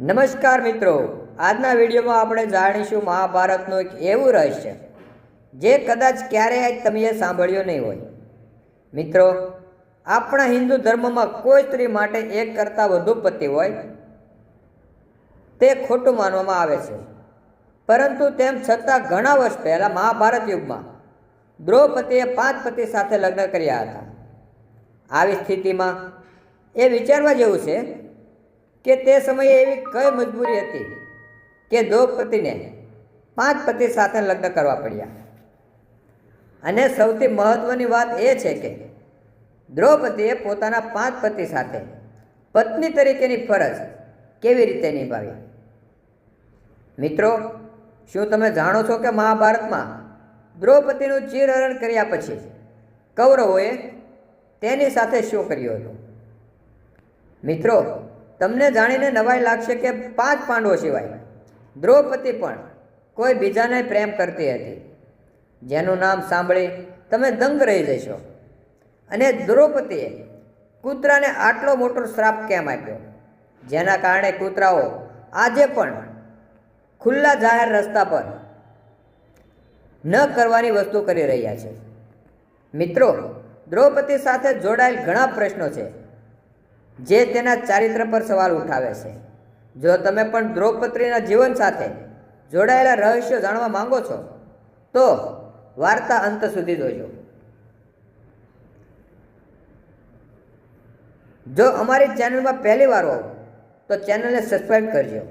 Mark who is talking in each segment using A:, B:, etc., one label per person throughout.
A: નમસ્કાર મિત્રો. આજના વિડીયોમાં આપણે જાણીશું મહાભારતનું એક એવું રહસ્ય, જે કદાચ ક્યારેય તમે સાંભળ્યું નહીં હોય. મિત્રો, આપણા હિન્દુ ધર્મમાં કોઈ સ્ત્રી માટે એક કરતાં વધુ પતિ હોય, તે ખોટું માનવામાં આવે છે. પરંતુ તેમ છતાં ઘણા વર્ષ પહેલાં મહાભારત યુગમાં દ્રૌપદીએ પાંચ પતિ સાથે લગ્ન કર્યા હતા. આવી સ્થિતિમાં એ વિચારવા જેવું છે કે તે સમયે એવી કઈ મજબૂરી હતી કે દ્રૌપદીને પાંચ પતિ સાથે લગ્ન કરવા પડ્યા. અને સૌથી મહત્વની વાત એ છે કે દ્રૌપદીએ પોતાના પાંચ પતિ સાથે પત્ની તરીકેની ફરજ કેવી રીતે નિભાવી? મિત્રો, શું તમે જાણો છો કે મહાભારતમાં દ્રૌપદીનું ચીરહરણ કર્યા પછી કૌરવોએ તેની સાથે શું કર્યું હતું? મિત્રો તમને જાણીને નવાઈ લાગશે કે પાંચ પાંડવો સિવાય. દ્રૌપદી પણ કોઈ બીજાને પ્રેમ કરતી હતી. જેનું નામ સાંભળી તમે દંગ રહી જશો. અને દ્રૌપદીએ કૂતરાને આટલો મોટો શ્રાપ કેમ આપ્યો? જેના કારણે કૂતરાઓ આજે પણ ખુલ્લા જાહેર રસ્તા પર ન કરવાની વસ્તુ કરી રહ્યા છે. મિત્રો, દ્રૌપદી સાથે જોડાયેલ ઘણા પ્રશ્નો છે. જે તેના ચારિત્ર પર સવાલ ઉઠાવે છે. જો તમે પણ દ્રૌપદીના જીવન સાથે જોડાયેલા રહસ્યો જાણવા માંગો છો, તો વાર્તા અંત સુધી જોજો. જો અમારી ચેનલમાં પહેલી વાર હો તો ચેનલને સબસ્ક્રાઈબ કરજો.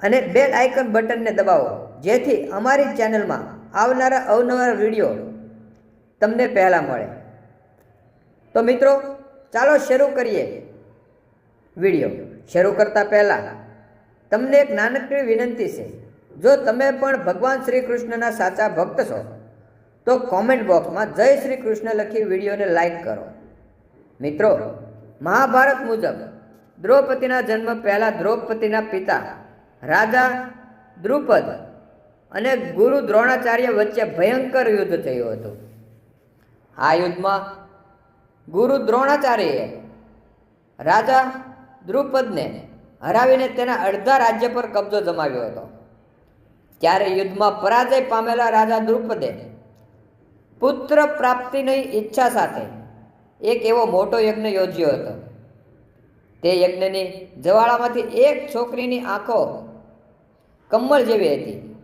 A: અને બેલ આઇકન બટનને દબાવો, જેથી અમારી ચેનલમાં આવનારા અવનવા વીડિયો તમને પહેલાં મળે. તો મિત્રો, ચાલો શરૂ કરીએ વીડિયો. શરૂ કરતાં પહેલાં, તમને એક નાનકડી વિનંતી છે. જો તમે પણ ભગવાન શ્રી કૃષ્ણના સાચા ભક્ત છો, તો કોમેન્ટ બોક્સમાં જય શ્રી કૃષ્ણ લખી વિડીયોને લાઈક કરો. મિત્રો, મહાભારત મુજબ, દ્રૌપદીના જન્મ પહેલાં દ્રૌપદીના પિતા રાજા દ્રુપદ અને ગુરુ દ્રોણાચાર્ય વચ્ચે ભયંકર યુદ્ધ થયું હતું. આ યુદ્ધમાં ગુરુ દ્રોણાચાર્યએ રાજા દ્રુપદને હરાવીને તેના અડધા રાજ્ય પર કબજો જમાવ્યો હતો. ત્યારે યુદ્ધમાં પરાજય પામેલા રાજા દ્રુપદે પુત્ર પ્રાપ્તિની ઈચ્છા સાથે એક એવો મોટો યજ્ઞ યોજ્યો હતો. તે યજ્ઞની જવાળામાંથી એક છોકરીની આંખો કમળ જેવી હતી.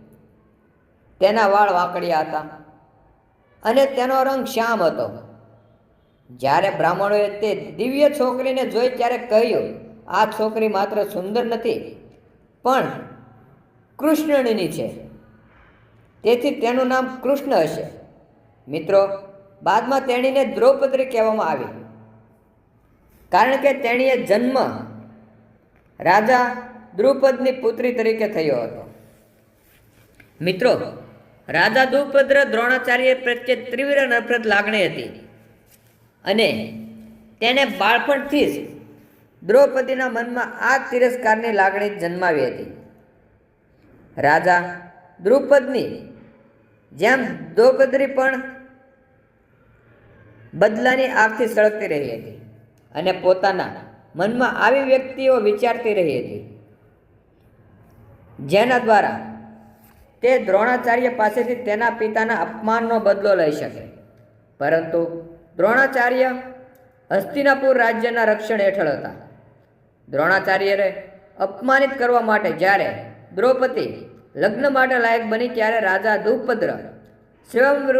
A: તેના વાળ વાંકડ્યા હતા. અને તેનો રંગ શ્યામ હતો. જ્યારે બ્રાહ્મણોએ તે દિવ્ય છોકરીને જોઈ ત્યારે કહ્યું, આ છોકરી માત્ર સુંદર નથી, પણ કૃષ્ણની છે. તેથી તેનું નામ કૃષ્ણ હશે. મિત્રો, બાદમાં તેણીને દ્રૌપદી કહેવામાં આવી. કારણ કે તેણીએ જન્મ રાજા દ્રુપદની પુત્રી તરીકે થયો હતો. મિત્રો રાજા દ્રુપદ્ર દ્રોણાચાર્ય પ્રત્યે તીવ્ર નફરત લાગણી હતી. અને તેને બાળપણથી જ દ્રૌપદીના મનમાં આ તિરસ્કારની લાગણી જન્માવી હતી. રાજા દ્રુપદની જેમ દ્રૌપદી પણ બદલાની આગથી સળગતી રહી હતી અને પોતાના મનમાં આવી વ્યક્તિઓ વિચારતી રહી હતી. જેના દ્વારા તે દ્રોણાચાર્ય પાસેથી તેના પિતાના અપમાનનો બદલો લઈ શકે. પરંતુ દ્રોણાચાર્ય હસ્તિનાપુર રાજ્યના રક્ષણ હેઠળ હતા. દ્રોણાચાર્યને અપમાનિત કરવા માટે જ્યારે દ્રૌપદી લગ્ન માટે લાયક બની ત્યારે રાજા દ્રુપદ્ર સ્વયંવર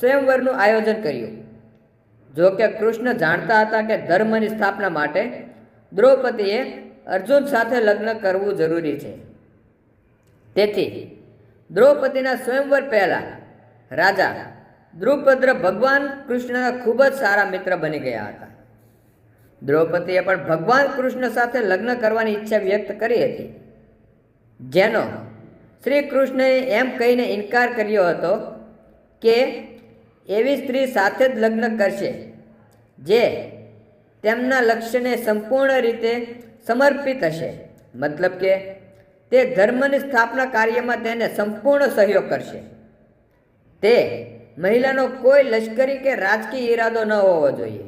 A: સ્વયંવરનું આયોજન કર્યું. જો કે કૃષ્ણ જાણતા હતા કે ધર્મની સ્થાપના માટે દ્રૌપદીએ અર્જુન સાથે લગ્ન કરવું જરૂરી છે. તેથી દ્રૌપદીના સ્વયંવર પહેલાં રાજા દ્રુપદ્ર ભગવાન કૃષ્ણના ખૂબ જ સારા મિત્ર બની ગયા હતા. દ્રૌપદીએ પણ ભગવાન કૃષ્ણ સાથે લગ્ન કરવાની ઈચ્છા વ્યક્ત કરી હતી. જેનો શ્રી કૃષ્ણએ એમ કહીને ઇનકાર કર્યો હતો કે એવી સ્ત્રી સાથે જ લગ્ન કરશે, જે તેમના લક્ષ્યને સંપૂર્ણ રીતે સમર્પિત હશે. મતલબ કે તે ધર્મની સ્થાપના કાર્યમાં તેને સંપૂર્ણ સહયોગ કરશે. તે મહિલાનો કોઈ લશ્કરી કે રાજકીય ઈરાદો ન હોવો જોઈએ.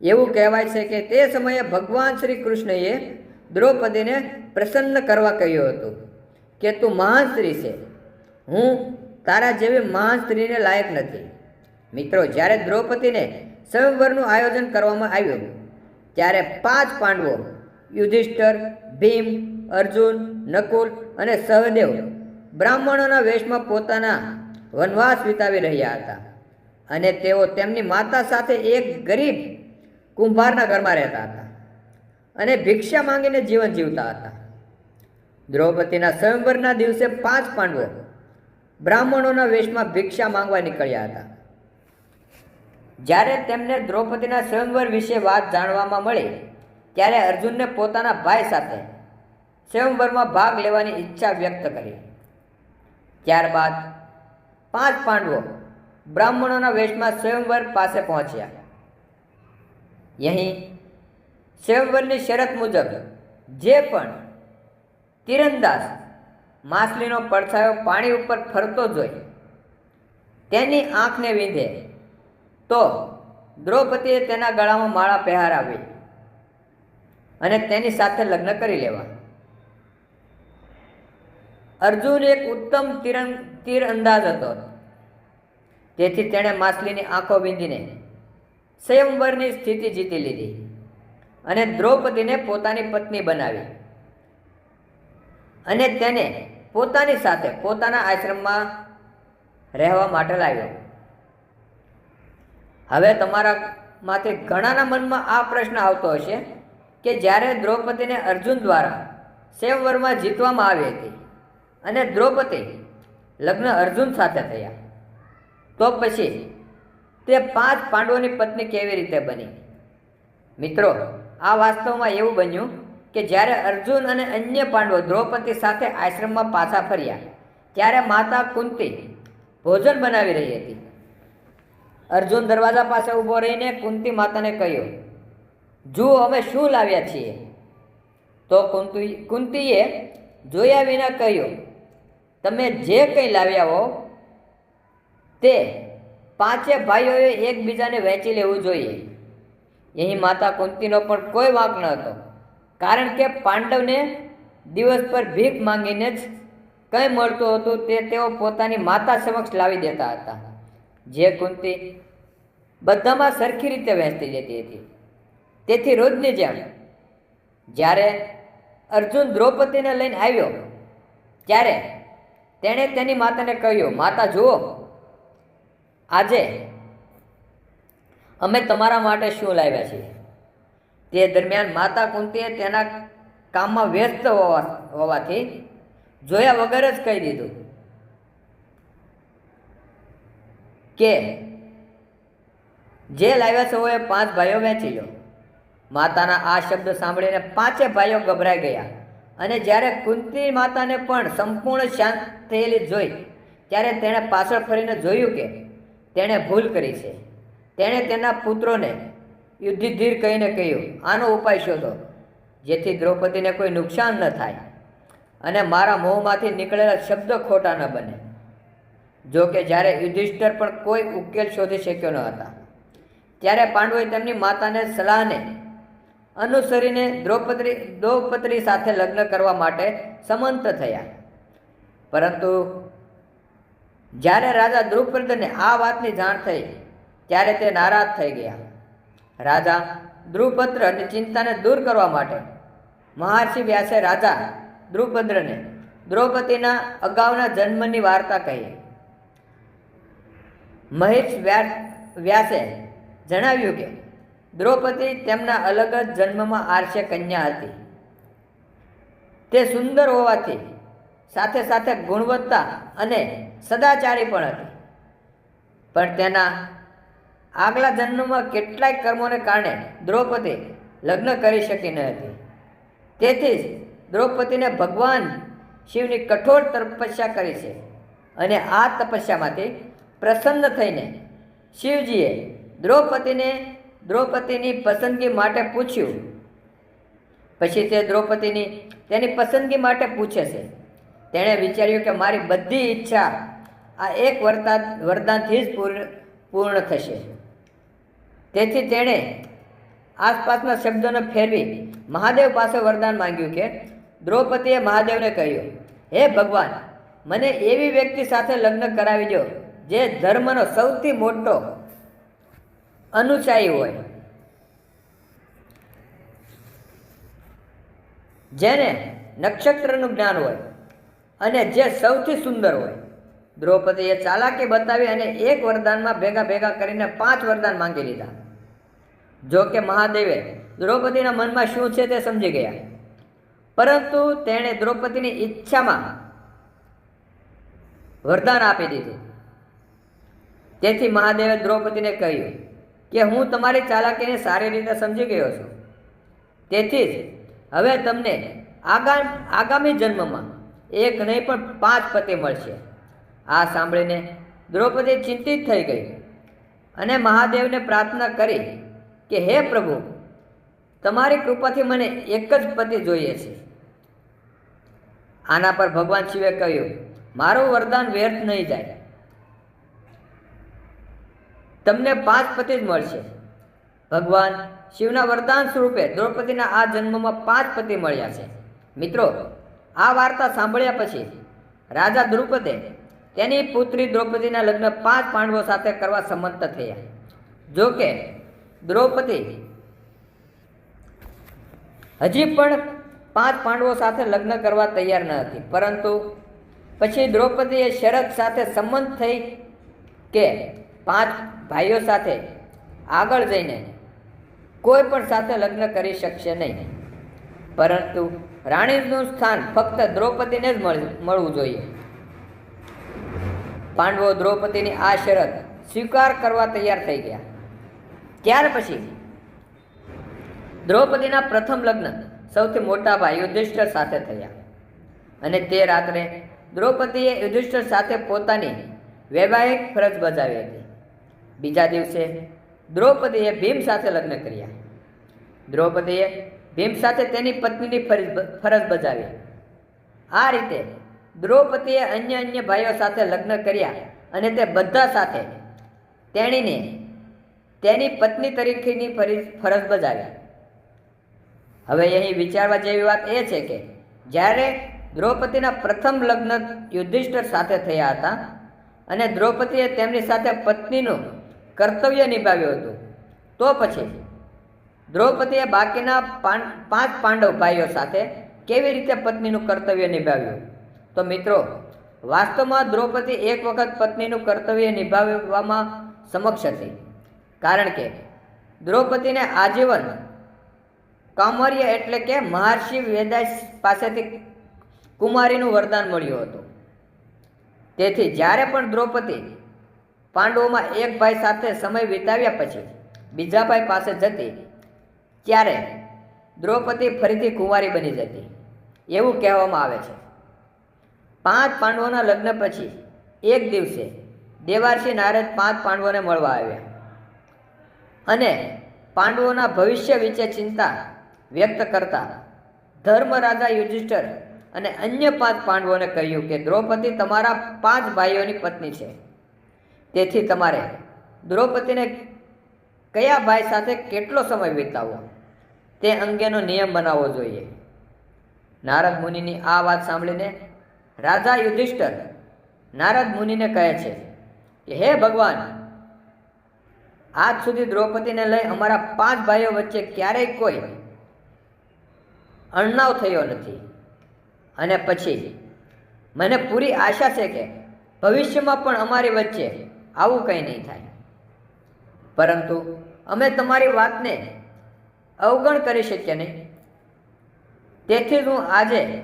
A: એવું કહેવાય છે કે તે સમયે ભગવાન શ્રી કૃષ્ણએ દ્રૌપદીને પ્રસન્ન કરવા કહ્યું હતું કે, તું મહાન સ્ત્રી છે. હું તારા જેવી મહાન સ્ત્રીને લાયક નથી. મિત્રો, જ્યારે દ્રૌપદીને સ્વયંવરનું આયોજન કરવામાં આવ્યું, ત્યારે પાંચ પાંડવો યુધિષ્ઠર, ભીમ અર્જુન, નકુલ અને સહદેવ બ્રાહ્મણોના વેશમાં પોતાના વનવાસ વિતાવી રહ્યા હતા અને તેઓ તેમની માતા સાથે એક ગરીબ કુંભારના ઘરમાં રહેતા હતા અને ભિક્ષા માંગીને જીવન જીવતા હતા. દ્રૌપદીના સ્વયંવરના દિવસે પાંચ પાંડવો બ્રાહ્મણોના વેશમાં ભિક્ષા માંગવા નીકળ્યા હતા. જ્યારે તેમને દ્રૌપદીના સ્વયંવર વિશે વાત જાણવામાં મળી, ત્યારે અર્જુનને પોતાના ભાઈ સાથે સ્વયંવરમાં ભાગ લેવાની ઈચ્છા વ્યક્ત કરી. ત્યારબાદ પાંચ પાંડવો બ્રાહ્મણોના વેશમાં સ્વયંવર પાસે પહોંચ્યા. અહીં સ્વયંવરની શરત મુજબ જે પણ તીરંદાજ માછલીનો પડછાયો પાણી ઉપર ફરતો જોઈ, તેની આંખને વીંધે, તો દ્રૌપદીએ તેના ગળામાં માળા પહેરાવી અને તેની સાથે લગ્ન કરી લેવા. અર્જુન એક ઉત્તમ તીરં તીર અંદાજ હતો. તેથી તેણે માછલીની આંખો વીંધીને સ્વયંવરની સ્થિતિ જીતી લીધી અને દ્રૌપદીને પોતાની પત્ની બનાવી અને તેને પોતાની સાથે પોતાના આશ્રમમાં રહેવા માટે લાવ્યો. હવે તમારામાંથી ઘણાના મનમાં આ પ્રશ્ન આવતો હશે કે જ્યારે દ્રૌપદીને અર્જુન દ્વારા સેવવરમાં જીતવામાં આવી હતી અને દ્રૌપદી લગ્ન અર્જુન સાથે થયા. તો પછી તે પાંચ પાંડવોની પત્ની કેવી રીતે બની? મિત્રો, આ વાસ્તવમાં એવું બન્યું કે જ્યારે અર્જુન અને અન્ય પાંડવો દ્રૌપદી સાથે આશ્રમમાં પાછા ફર્યા, ત્યારે માતા કુંતી ભોજન બનાવી રહી હતી. અર્જુન દરવાજા પાસે ઊભો રહીને કુંતી માતાને કહ્યું, જુઓ, અમે શું લાવ્યા છીએ? તો કુંતી, કુંતીએ જોયા વિના કહ્યું તમે જે કંઈ લાવ્યા હો, તે પાંચે ભાઈઓએ એકબીજાને વહેંચી લેવું જોઈએ. અહીં માતા કુંતીનો પણ કોઈ વાંક ન હતો. કારણ કે પાંડવને દિવસ પર ભીખ માંગીને જ કંઈ મળતું હતું, તે તેઓ પોતાની માતા સમક્ષ લાવી દેતા હતા. જે કુંતી બધામાં સરખી રીતે વહેંચતી જતી હતી. તેથી રોજની જેમ, જ્યારે અર્જુન દ્રૌપદીને લઈને આવ્યો, ત્યારે તેણે તેની માતાને કહ્યું, માતા, જુઓ, આજે અમે તમારા માટે શું લાવ્યા છીએ? તે દરમિયાન માતા કુંતીએ તેના કામમાં વ્યસ્ત હોવા, હોવાથી જોયા વગર જ કહી દીધું કે જે લાવ્યા છે એ પાંચ ભાઈઓ વેચી લો. માતાના આ શબ્દ સાંભળીને પાંચે ભાઈઓ ગભરાઈ ગયા. અને જ્યારે કુંતી માતાને પણ સંપૂર્ણ શાંત થયેલી જોઈ, ત્યારે તેણે પાછળ ફરીને જોયું કે તેણે ભૂલ કરી છે. તેણે તેના પુત્રોને યુદ્ધિધીર કહીને કહ્યું, આનો ઉપાય શોધો, જેથી દ્રૌપદીને કોઈ નુકસાન ન થાય અને મારા મોંમાંથી નીકળેલા શબ્દો ખોટા ન બને. જો કે જ્યારે યુધિષ્ઠર પણ કોઈ ઉકેલ શોધી શક્યો ન હતા, ત્યારે પાંડવોએ તેમની માતાને સલાહને અનુસરીને દ્રૌપદી દ્રૌપદી સાથે લગ્ન કરવા માટે સમંત થયા. પરંતુ જ્યારે રાજા દ્રુપદને આ વાતની જાણ થઈ, ત્યારે તે નારાજ થઈ ગયા. રાજા દ્રુપદ્ર અને ચિંતાને દૂર કરવા માટે મહર્ષિ વ્યાસે રાજા દ્રુપદ્રને દ્રૌપદીના અગાઉના જન્મની વાર્તા કહી. મહેશ વ્યા વ્યાસે જણાવ્યું કે દ્રૌપદી તેમના અલગ જ જન્મમાં આર્ષ્ય કન્યા હતી. તે સુંદર હોવાથી સાથે સાથે ગુણવત્તા અને સદાચારી પણ હતી. પણ તેના આગલા જન્મમાં કેટલાય કર્મોને કારણે દ્રૌપદી લગ્ન કરી શકી ન હતી. તેથી જ દ્રૌપદીને ભગવાન શિવની કઠોર તપસ્યા કરી છે અને આ તપસ્યામાંથી પ્રસન્ન થઈને શિવજીએ દ્રૌપદીને દ્રૌપદીની પસંદગી માટે પૂછ્યું. પછી તે દ્રૌપદીની, તેની પસંદગી માટે પૂછે છે. તેણે વિચાર્યું કે મારી બધી ઈચ્છા આ એક વરદાન વરદાનથી જ પૂર્ણ પૂર્ણ થશે. તેથી તેણે આસપાસના શબ્દોને ફેરવી મહાદેવ પાસે વરદાન માંગ્યું કે દ્રૌપદીએ મહાદેવને કહ્યું, હે ભગવાન, મને એવી વ્યક્તિ સાથે લગ્ન કરાવી દો જે ધર્મનો સૌથી મોટો અનુચાયી હોય. જેને નક્ષત્રનું જ્ઞાન હોય અને જે સૌથી સુંદર હોય. દ્રૌપદીએ ચાલાકી બતાવી અને એક વરદાનમાં ભેગા ભેગા કરીને પાંચ વરદાન માંગી લીધા. જો કે મહાદેવે દ્રૌપદીના મનમાં શું છે તે સમજી ગયા. પરંતુ તેણે દ્રૌપદીની ઈચ્છામાં વરદાન આપી દીધું. તેથી મહાદેવે દ્રૌપદીને કહ્યું કે હું તમારી ચાલાકીને સારી રીતે સમજી ગયો છું. તેથી જ હવે તમને આગામ આગામી જન્મમાં એક નહીં પણ પાંચ પતિ મળશે. આ સાંભળીને દ્રૌપદી ચિંતિત થઈ ગઈ અને મહાદેવને પ્રાર્થના કરી કે, હે પ્રભુ, તમારી કૃપાથી મને એક જ પતિ જોઈએ છે. આના પર ભગવાન શિવે કહ્યું, મારું વરદાન વ્યર્થ નહીં જાય. તમને પાંચ પતિ જ મળશે. ભગવાન શિવના વરદાન સ્વરૂપે દ્રૌપદીના આ જન્મમાં પાંચ પતિ મળ્યા છે. મિત્રો, આ વાર્તા સાંભળ્યા પછી રાજા દ્રુપદે તેની પુત્રી દ્રૌપદીના લગ્ન પાંચ પાંડવો સાથે કરવા સંમત થયા. જો કે દ્રૌપદી હજી પણ પાંચ પાંડવો સાથે લગ્ન કરવા તૈયાર ન હતી. પરંતુ પછી દ્રૌપદીએ શરત સાથે સંમત થઈ કે પાંચ ભાઈઓ સાથે આગળ જઈને કોઈ પણ સાથે લગ્ન કરી શકશે નહીં. પરંતુ રાણીનું સ્થાન ફક્ત દ્રૌપદીને જ મળ, મળવું જોઈએ. પાંડવો દ્રૌપદીની આ શરત સ્વીકાર કરવા તૈયાર થઈ ગયા. ત્યાર પછી દ્રૌપદીના પ્રથમ લગ્ન સૌથી મોટા ભાઈ યુધિષ્ઠર સાથે થયા. અને તે રાત્રે દ્રૌપદીએ યુધિષ્ઠર સાથે પોતાની વૈવાહિક ફરજ બજાવી હતી. બીજા દિવસે દ્રૌપદીએ ભીમ સાથે લગ્ન કર્યા. દ્રૌપદીએ ભીમ સાથે તેની પત્નીની ફરજ બજાવી. આ રીતે દ્રૌપદીએ અન્ય અન્ય ભાઈઓ સાથે લગ્ન કર્યા અને તે બધા સાથે તેણીને તેની પત્ની તરીકેની ફરી, ફરજ બજાવી. હવે અહીં વિચારવા જેવી વાત એ છે કે જ્યારે દ્રૌપદીના પ્રથમ લગ્ન યુધિષ્ઠર સાથે થયા હતા અને દ્રૌપદીએ તેમની સાથે પત્નીનું કર્તવ્ય નિભાવ્યું હતું. તો પછી દ્રૌપદીએ બાકીના પાંચ પાંડવ ભાઈઓ સાથે કેવી રીતે પત્નીનું કર્તવ્ય નિભાવ્યું? તો મિત્રો, વાસ્તવમાં દ્રૌપદી એક વખત પત્નીનું કર્તવ્ય નિભાવવામાં સમક્ષ હતી. કારણ કે દ્રૌપદીને આજીવન કામર્ય એટલે કે મહર્ષિ વેદાસ પાસેથી કુમારીનું વરદાન મળ્યું હતું. તેથી જ્યારે પણ દ્રૌપદી પાંડવોમાં એક ભાઈ સાથે સમય વિતાવ્યા પછી બીજા ભાઈ પાસે જતી ત્યારે દ્રૌપદી ફરીથી કુંવારી બની જતી. એવું કહેવામાં આવે છે. પાંચ પાંડવોના લગ્ન પછી એક દિવસે દેવાર્ષિ નારદ પાંચ પાંડવોને મળવા આવ્યા. અને પાંડવોના ભવિષ્ય વિશે ચિંતા વ્યક્ત કરતા ધર્મરાજા યુધિષ્ઠર અને અન્ય પાંચ પાંડવોને કહ્યું કે દ્રૌપદી તમારા પાંચ ભાઈઓની પત્ની છે. તેથી તમારે દ્રૌપદીને કયા ભાઈ સાથે કેટલો સમય વિતાવવો? તે અંગેનો નિયમ બનાવવો જોઈએ. નારદ મુનિની આ વાત સાંભળીને રાજા યુધિષ્ઠર નારદ મુનિને કહે છે કે, હે ભગવાન, આજ સુધી દ્રૌપદીને લઈ અમારા પાંચ ભાઈઓ વચ્ચે ક્યારેય કોઈ અણનાવ થયો નથી. અને પછી મને પૂરી આશા છે કે ભવિષ્યમાં પણ અમારી વચ્ચે આવું કંઈ નહીં થાય. પરંતુ અમે તમારી વાતને અવગણ કરી શકીએ નહીં. તેથી જ હું આજે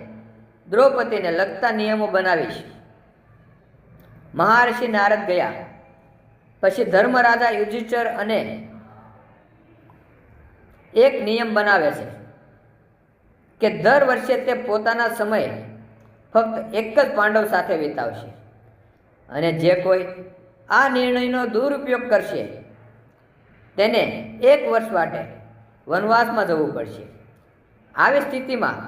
A: દ્રૌપદીને લગતા નિયમો બનાવીશ. મહર્ષિ નારદ ગયા. પછી ધર્મરાજા યુધિષ્ઠર અને એક નિયમ બનાવે છે કે દર વર્ષે તે પોતાના સમય ફક્ત એક જ પાંડવ સાથે વિતાવશે. અને જે કોઈ આ નિર્ણયનો દુરુપયોગ કરશે. તેને એક વર્ષ માટે વનવાસમાં જવું પડશે. આવી સ્થિતિમાં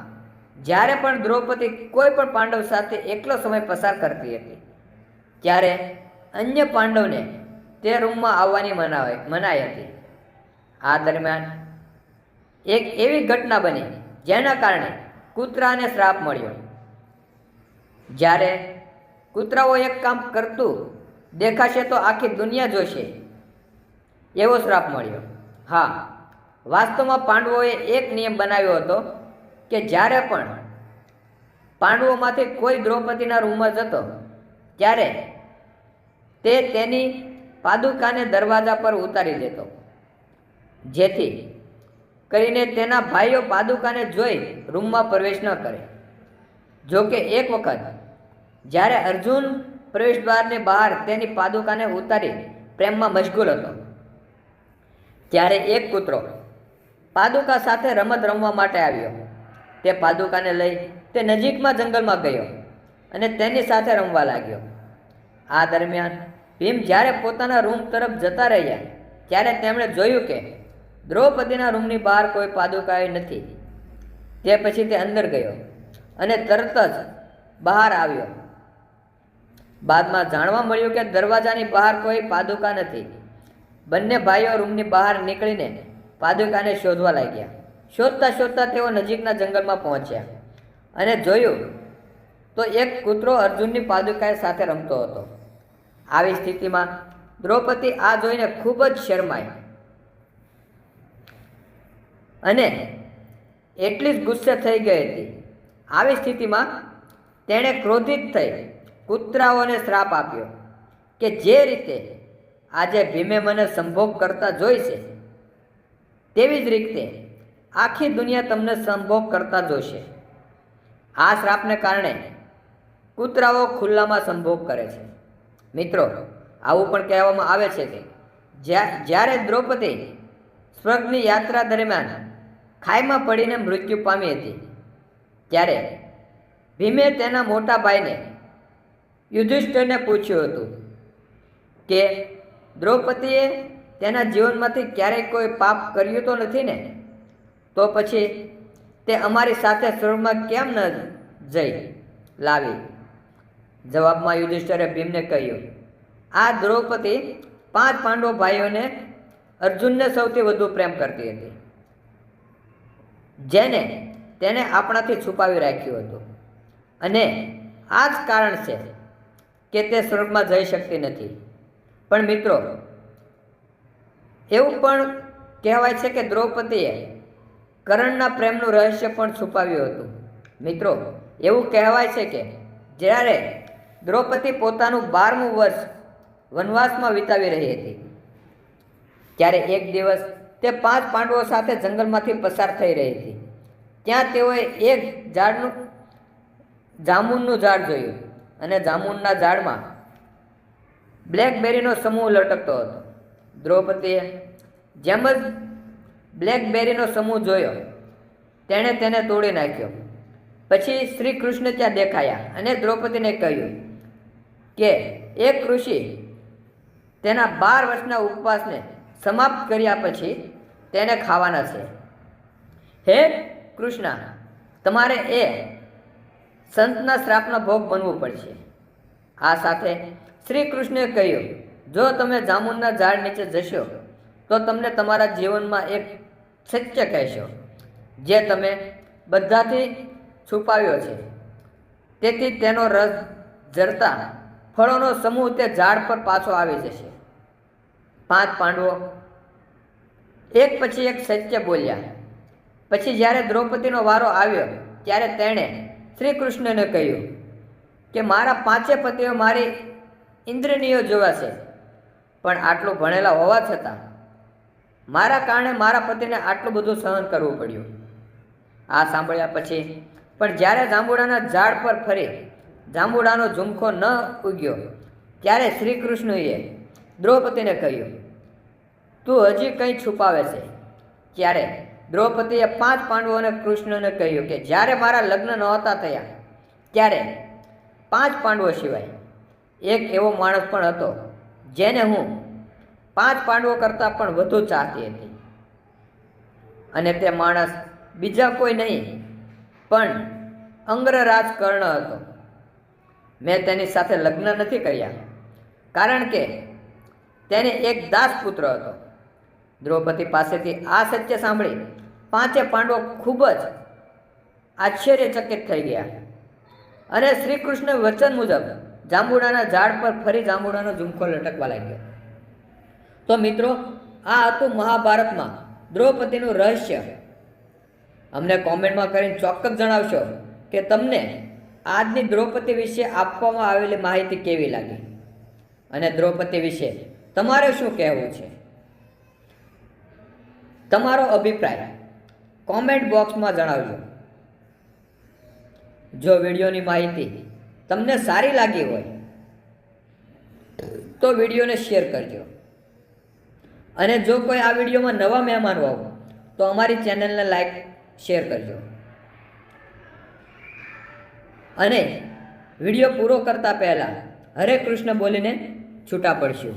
A: જ્યારે પણ દ્રૌપદી કોઈ પણ પાંડવ સાથે એકલો સમય પસાર કરતી હતી, ત્યારે અન્ય પાંડવને તે રૂમમાં આવવાની મનાવે, મનાઈ હતી. આ દરમિયાન એક એવી ઘટના બની જેના કારણે કૂતરાને શ્રાપ મળ્યો. જ્યારે કૂતરાઓ એક કામ કરતું દેખાશે તો આખી દુનિયા જોશે. એવો શ્રાપ મળ્યો. હા, વાસ્તવમાં પાંડવોએ એક નિયમ બનાવ્યો હતો કે જ્યારે પણ પાંડવોમાંથી કોઈ દ્રૌપદીના રૂમમાં જતો, ત્યારે તે તેની પાદુકાને દરવાજા પર ઉતારી દેતો. જેથી કરીને તેના ભાઈઓ પાદુકાને જોઈ રૂમમાં પ્રવેશ ન કરે. જોકે એક વખત જ્યારે અર્જુન પ્રવેશ દ્વારની બહાર તેની પાદુકાને ઉતારી પ્રેમમાં મશગુલ હતો. ત્યારે એક કૂતરો પાદુકા સાથે રમત રમવા માટે આવ્યો. તે પાદુકાને લઈ તે નજીકમાં જંગલમાં ગયો અને તેની સાથે રમવા લાગ્યો. આ દરમિયાન ભીમ જ્યારે પોતાના રૂમ તરફ જતા રહ્યા, ત્યારે તેમણે જોયું કે દ્રૌપદીના રૂમની બહાર કોઈ પાદુકાએ નથી. તે પછી તે અંદર ગયો અને તરત જ બહાર આવ્યો. બાદમાં જાણવા મળ્યું કે દરવાજાની બહાર કોઈ પાદુકા નથી. બંને ભાઈઓ રૂમની બહાર નીકળીને પાદુકાને શોધવા લાગ્યા. શોધતા શોધતા તેઓ નજીકના જંગલમાં પહોંચ્યા અને જોયું તો એક કૂતરો અર્જુનની પાદુકાએ સાથે રમતો હતો. આવી સ્થિતિમાં દ્રૌપદી આ જોઈને ખૂબ જ શરમાઈ અને એટલી જ ગુસ્સે થઈ ગઈ હતી. આવી સ્થિતિમાં તેણે ક્રોધિત થઈ કૂતરાઓને શ્રાપ આપ્યો કે જે રીતે આજે ભીમે મને સંભોગ કરતા જોઈ છે, તેવી જ રીતે આખી દુનિયા તમને સંભોગ કરતા જોશે. આ શ્રાપને કારણે કૂતરાઓ ખુલ્લામાં સંભોગ કરે છે. મિત્રો, આવું પણ કહેવામાં આવે છે કે જ્યારે દ્રૌપદી સ્વર્ગની યાત્રા દરમિયાન ખાઈમાં પડીને મૃત્યુ પામી હતી, ત્યારે ભીમે તેના મોટા ભાઈને યુધિષ્ઠિરને પૂછ્યું હતું કે, દ્રૌપદીએ તેના જીવનમાંથી ક્યારેય કોઈ પાપ કર્યું તો નથી ને? તો પછી તે અમારી સાથે સ્વર્ગમાં કેમ ન જઈ લાવી? જવાબમાં યુધિષ્ઠિરે ભીમને કહ્યું, આ દ્રૌપદી પાંચ પાંડવ ભાઈઓને અર્જુનને સૌથી વધુ પ્રેમ કરતી હતી, જેને તેને આપણાથી છુપાવી રાખ્યું હતું. અને આ જ કારણ છે કે તે સ્વર્ગમાં જઈ શકતી નથી. પણ મિત્રો, એવું પણ કહેવાય છે કે દ્રૌપદીએ કરણના પ્રેમનું રહસ્ય પણ છુપાવ્યું હતું. મિત્રો, એવું કહેવાય છે કે જ્યારે દ્રૌપદી પોતાનું બારમું વર્ષ વનવાસમાં વિતાવી રહી હતી, ત્યારે એક દિવસ તે પાંચ પાંડવો સાથે જંગલમાંથી પસાર થઈ રહી હતી. ત્યાં તેઓએ એક ઝાડનું જામુનનું ઝાડ જોયું. અને જામુનના ઝાડમાં બ્લેકબેરીનો સમૂહ લટકતો હતો. દ્રૌપદીએ જેમ જ બ્લેકબેરીનો સમૂહ જોયો, તેણે તેને તોડી નાખ્યો. પછી શ્રી કૃષ્ણ ત્યાં દેખાયા અને દ્રૌપદીને કહ્યું કે એક ઋષિ તેના બાર વર્ષના ઉપવાસને સમાપ્ત કર્યા પછી તેને ખાવાના છે. હે કૃષ્ણ, તમારે એ સંતના શ્રાપનો ભોગ બનવું પડશે. આ સાથે શ્રી કૃષ્ણે કહ્યું, જો તમે જામુનના ઝાડ નીચે જશો, તો તમને તમારા જીવનમાં એક સત્ય કહેશો, જે તમે બધાથી છુપાવ્યો છે. તેથી તેનો રસ જરતા ફળોનો સમૂહ તે ઝાડ પર પાછો આવી જશે. પાંચ પાંડવો એક પછી એક સત્ય બોલ્યા. પછી જ્યારે દ્રૌપદીનો વારો આવ્યો, ત્યારે તેણે શ્રી કૃષ્ણને કહ્યું કે મારા પાંચે પતિઓ મારી ઇન્દ્રિયો જોવાશે પણ આટલું ભણેલા હોવા છતાં મારા કારણે મારા પતિને આટલું બધું સહન કરવું પડ્યું. આ સાંભળ્યા પછી પણ જ્યારે જાંબુડાના ઝાડ પર ફરી જાંબુડાનો ઝુમખો ન ઉગ્યો, ત્યારે શ્રી કૃષ્ણએ દ્રૌપદીને કહ્યું, તું હજી કંઈ છુપાવે છે? ત્યારે દ્રૌપદીએ પાંચ પાંડવોને કૃષ્ણને કહ્યું કે જ્યારે મારા લગ્ન નહોતા થયા, ત્યારે પાંચ પાંડવો સિવાય એક એવો માણસ પણ હતો જેને હું પાંચ પાંડવો કરતાં પણ વધુ ચાહતી હતી. અને તે માણસ બીજા કોઈ નહીં, પણ અંગ્રરાજ કર્ણ હતો. મેં તેની સાથે લગ્ન નથી કર્યા, કારણ કે તેને એક દાસ પુત્ર હતો. દ્રૌપદી પાસેથી આ સત્ય સાંભળી પાંચે પાંડવો ખૂબ જ આશ્ચર્યચકિત થઈ ગયા. અને શ્રી કૃષ્ણ વચન મુજબ જાંબુડાના ઝાડ પર ફરી જાંબુડાનો ઝુમખો લટકવા લાગ્યો. તો મિત્રો, આ હતું મહાભારતમાં દ્રૌપદીનું રહસ્ય. અમને કોમેન્ટમાં કરીને ચોક્કસ જણાવશો કે તમને આજની દ્રૌપદી વિશે આપવામાં આવેલી માહિતી કેવી લાગી? અને દ્રૌપદી વિશે તમારે શું કહેવું છે? તમારો અભિપ્રાય કોમેન્ટ બોક્સમાં જણાવજો. જો વિડીયોની માહિતી તમને સારી લાગી હોય, તો વિડીયોને શેર કરજો. અને જો કોઈ આ વિડીયોમાં નવા મહેમાન હોવ તો અમારી ચેનલને લાઈક શેર કરજો. અને વીડિયો પૂરો કરતા પહેલાં હરે કૃષ્ણ બોલીને છૂટા પડશું.